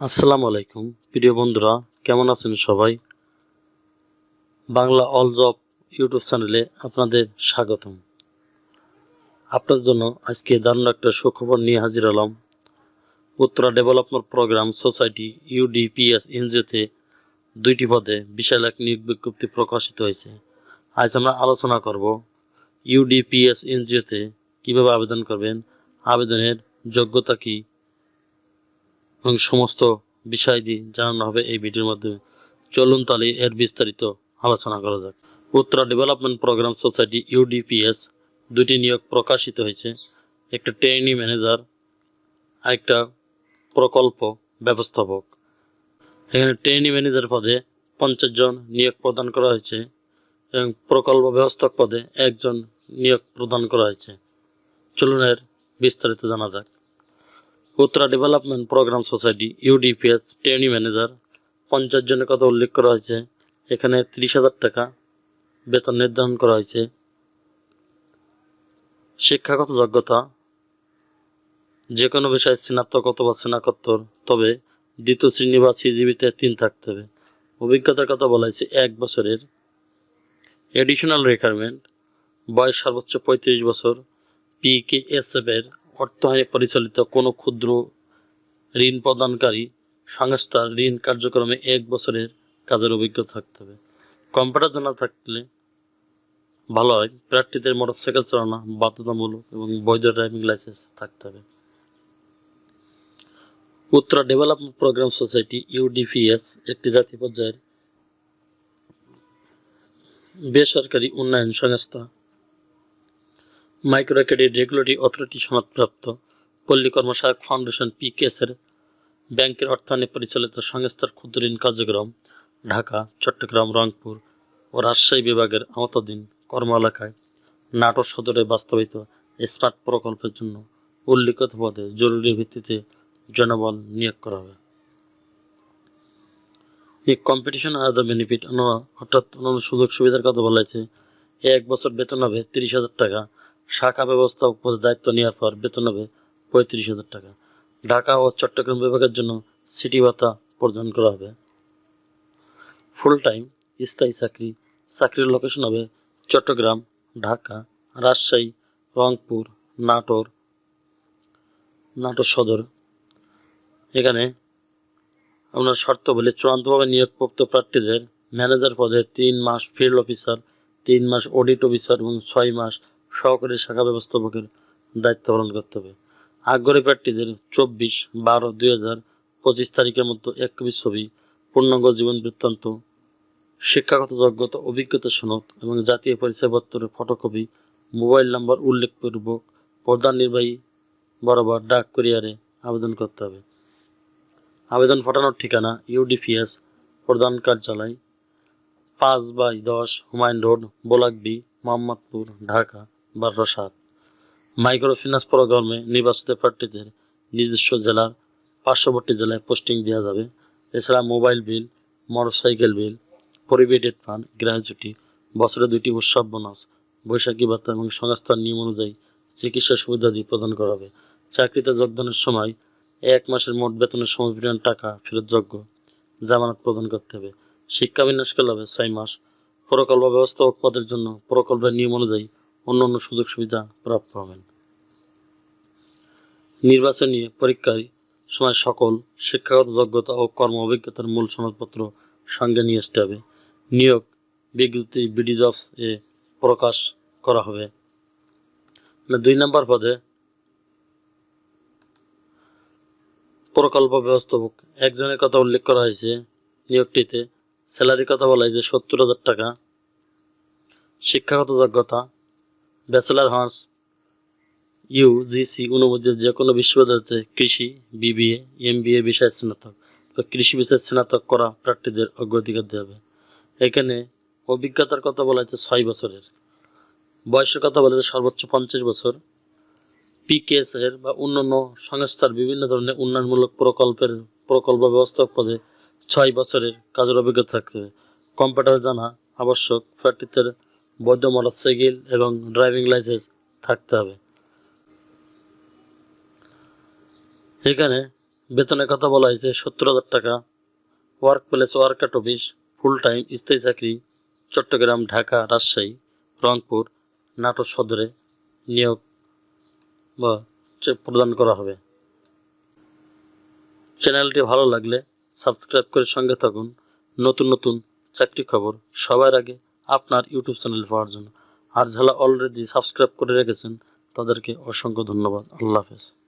আসসালামু আলাইকুম। প্রিয় বন্ধুরা, কেমন আছেন সবাই? বাংলা অল জব ইউটিউব চ্যানেলে আপনাদের স্বাগতম। আপনার জন্য আজকে দারুণ একটা সুখবর নিয়ে হাজির হলাম। Uttara development programme society UDPS এনজিওতে দুইটি পদে বিশাল এক নিয়োগ বিজ্ঞপ্তি প্রকাশিত হয়েছে। আজ আমরা আলোচনা করব ইউডিপিএস এনজিওতে কীভাবে আবেদন করবেন, আবেদনের যোগ্যতা কী এবং সমস্ত বিষয়াদি জানানো হবে এই ভিডিওর মাধ্যমে। চলুন তাহলে এর বিস্তারিত আলোচনা করা যাক। Uttara development programme society UDPS দুটি নিয়োগ প্রকাশিত হয়েছে। একটা ট্রেনি ম্যানেজার আরেকটা প্রকল্প ব্যবস্থাপক। এখানে ট্রেনি ম্যানেজার পদে পঞ্চাশ জন নিয়োগ প্রদান করা হয়েছে এবং প্রকল্প ব্যবস্থাপক পদে একজন নিয়োগ প্রদান করা হয়েছে। চলুন এর বিস্তারিত জানা যাক। Uttara development programme society UDPS trainee manager পঞ্চাশ জনের কথা উল্লেখ করা হয়েছে। এখানে ত্রিশ হাজার টাকা বেতন নির্ধারণ করা হয়েছে। শিক্ষাগত যোগ্যতা যে কোনো বিষয়ে স্নাতক অথবা স্নাতকোত্তর, তবে দ্বিতীয় শ্রেণি বা সিজিবিতে তিন থাকতে হবে। অভিজ্ঞতার কথা বলা হয়েছে, এক বছরের। এডিশনাল রিকোয়ারমেন্ট বয়স সর্বোচ্চ পঁয়ত্রিশ বছর পিকেএসএফ এর অর্থায়নে পরিচালিত কোনো ক্ষুদ্র ঋণ প্রদানকারী সংস্থার ঋণ কার্যক্রমে এক বছরের কাজের অভিজ্ঞতা থাকতে হবে। কম্পিউটার জানা থাকলে ভালো হয়। প্রার্থীদের মোটরসাইকেল চালানো বাধ্যতামূলক এবং বৈধ ড্রাইভিং লাইসেন্স থাকতে হবে। Uttara development programme society, UDPS, একটি জাতীয় পর্যায়ের বেসরকারি উন্নয়ন সংস্থা। মাইক্রো ক্রেডিট রেগুলেটরি অথরিটি সনদপ্রাপ্ত। পল্লী কর্মসহায়ক ফাউন্ডেশন পিকেএসের ব্যাংকের অর্থায়নে পরিচালিত সংস্থার ক্ষুদ্র ঋণ কার্যক্রম, ঢাকা, চট্টগ্রাম, রংপুর ও রাজশাহী বিভাগের আওতাধীন কর্ম এলাকায় নাটোর সদরে বাস্তবিত স্মার্ট প্রকল্পের জন্য উল্লিখিত পদে জরুরি ভিত্তিতে জনবল নিয়োগ করা হবে। এই কম্পিটিশন আর দ্য বেনিফিট অর্থাৎ অন্যান্য সুযোগ সুবিধার কথা বলা হয়েছে। এক বছর বেতন হবে তিরিশ হাজার টাকা। শাখা ব্যবস্থাপক পদে দায়িত্ব নেওয়ার পর বেতন হবে পঁয়ত্রিশ হাজার টাকা। ঢাকা ও চট্টগ্রাম বিভাগের জন্য সিটি ভাতা প্রদান করা হবে। ফুল টাইম স্থায়ী চাকরি, চাকরির লোকেশন হবে চট্টগ্রাম, ঢাকা, রাজশাহী, রংপুর, নাটোর নাটোর সদর। এখানে আপনার শর্ত বলে চূড়ান্তভাবে নিয়োগপ্রাপ্ত প্রার্থীদের ম্যানেজার পদে তিন মাস ফিল্ড অফিসার তিন মাস অডিট অফিসার এবং ছয় মাস সহকারী শাখা ব্যবস্থাপকের দায়িত্ব পালন করতে হবে। আগ্রহী প্রার্থীদের চব্বিশ বারো দুই হাজার পঁচিশ তারিখের মধ্যে এক কপি ছবি, পূর্ণাঙ্গ জীবন বৃত্তান্ত, শিক্ষাগত যোগ্যতা, অভিজ্ঞতা সনদ এবং জাতীয় পরিচয়পত্রের ফটোকপি, মোবাইল নাম্বার উল্লেখ উল্লেখপূর্বক প্রধান নির্বাহী বরাবর ডাক কুরিয়ারে আবেদন করতে হবে। আবেদন পাঠানোর ঠিকানা ইউডিপিএস প্রধান কার্যালয় পাঁচ বাই দশ হুমায়ুন রোড বোলাকবি মোহাম্মদপুর, ঢাকা। বারোশো সাত মাইক্রো ফিন্যান্স প্রোগ্রামে নির্বাচিত প্রার্থীদের নিজস্ব জেলার পার্শ্ববর্তী জেলায় পোস্টিং দেওয়া যাবে। এছাড়া mobile bill, motorcycle bill provident fund gratuity বছরে দুটি উৎসব বোনাস, বৈশাখী ভাতা এবং সংস্থার নিয়ম অনুযায়ী চিকিৎসা সুবিধাদি প্রদান করা হবে। চাকরিতে যোগদানের সময় এক মাসের মোট বেতনের সমপরিমাণ টাকা ফেরতযোগ্য জামানত প্রদান করতে হবে। শিক্ষা বিন্যাসকাল হবে ছয় মাস। প্রকল্প ব্যবস্থাপক পদের জন্য প্রকল্পের নিয়ম অনুযায়ী অন্যান্য সুযোগ সুবিধা প্রাপ্য হবেন। নির্বাচনী পরীক্ষার সময় সকল শিক্ষাগত যোগ্যতা ও কর্ম অভিজ্ঞতার মূল সনদপত্র সঙ্গে নিয়ে আসতে হবে। নিয়োগ বিজ্ঞপ্তি বিডি জবস এ প্রকাশ করা হবে। দুই নম্বর পদে প্রকল্প ব্যবস্থাপক একজনের কথা উল্লেখ করা হয়েছে। নিয়োগটিতে স্যালারির কথা বলা হয়েছে সত্তর হাজার টাকা। শিক্ষাগত যোগ্যতা ব্যাচেলার হার্স ইউজিসি অনুমোদিত যে কোনো বিশ্ববিদ্যালয়তে কৃষি, বিবিএ, এমবিএ, বিষয়ে স্নাতক বা কৃষি বিষয়ে স্নাতক করা প্রার্থীদের অগ্রাধিকার দেওয়া হবে। এখানে অভিজ্ঞতার কথা বলা হয়েছে ছয় বছরের। বয়সের কথা বলা হয়েছে সর্বোচ্চ পঞ্চাশ বছর। পিকেএস এর বা অন্যান্য সংস্থার বিভিন্ন ধরনের উন্নয়নমূলক প্রকল্পের প্রকল্প ব্যবস্থাপক পদে ছয় বছরের কাজের অভিজ্ঞতা থাকতে হবে। কম্পিউটার জানা আবশ্যক। প্রার্থীদের বৈধ মোটরসাইকেল এবং ড্রাইভিং লাইসেন্স থাকতে হবে। এখানে বেতনের কথা বলা হয়েছে, সত্তর হাজার টাকা। Work place worker office full time স্থায়ী চাকরি, চট্টগ্রাম, ঢাকা, রাজশাহী, রংপুর, নাটোর সদরে নিয়োগ বা প্রদান করা হবে। চ্যানেলটি ভালো লাগলে সাবস্ক্রাইব করে সঙ্গে থাকুন। নতুন নতুন চাকরি খবর সবার আগে আপনার ইউটিউব চ্যানেল পাওয়ার জন্য। আর যারা অলরেডি সাবস্ক্রাইব করে রেখেছেন, তাদেরকে অসংখ্য ধন্যবাদ। আল্লাহ হাফেজ।